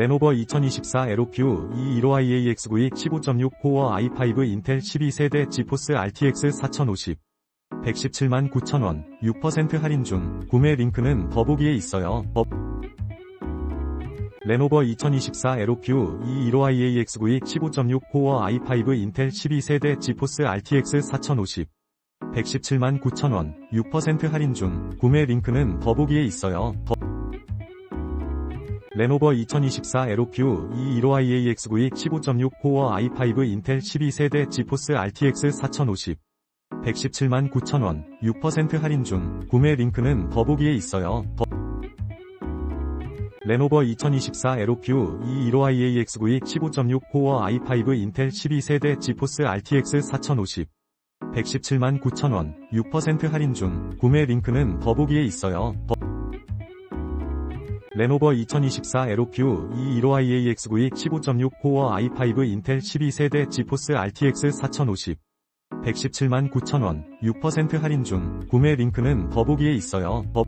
레노버 2024 에로큐 E15IAX9 15.6 코어 i5 인텔 12세대 지포스 RTX 4050 117만 9천원 6% 할인 중. 구매 링크는 더보기에 있어요. 더- 레노버 2024 에로큐 E15IAX9 15.6 코어 i5 인텔 12세대 지포스 RTX 4050 117만 9천원 6% 할인 중. 구매 링크는 더보기에 있어요. 더- 레노버 2024 에로큐 E15IAX9 15.6 코어 i5 인텔 12세대 지포스 RTX 4050 117만 9천원 6% 할인 중 구매 링크는 더보기에 있어요. 더- 레노버 2024 에로큐 E15IAX9 15.6 코어 i5 인텔 12세대 지포스 RTX 4050 117만 9천원 6% 할인 중 구매 링크는 더보기에 있어요. 더- 레노버 2024 에로큐 E15IAX9 15.6 코어 i5 인텔 12세대 지포스 RTX 4050 117만 9천원 6% 할인 중. 구매 링크는 더보기에 있어요. 더-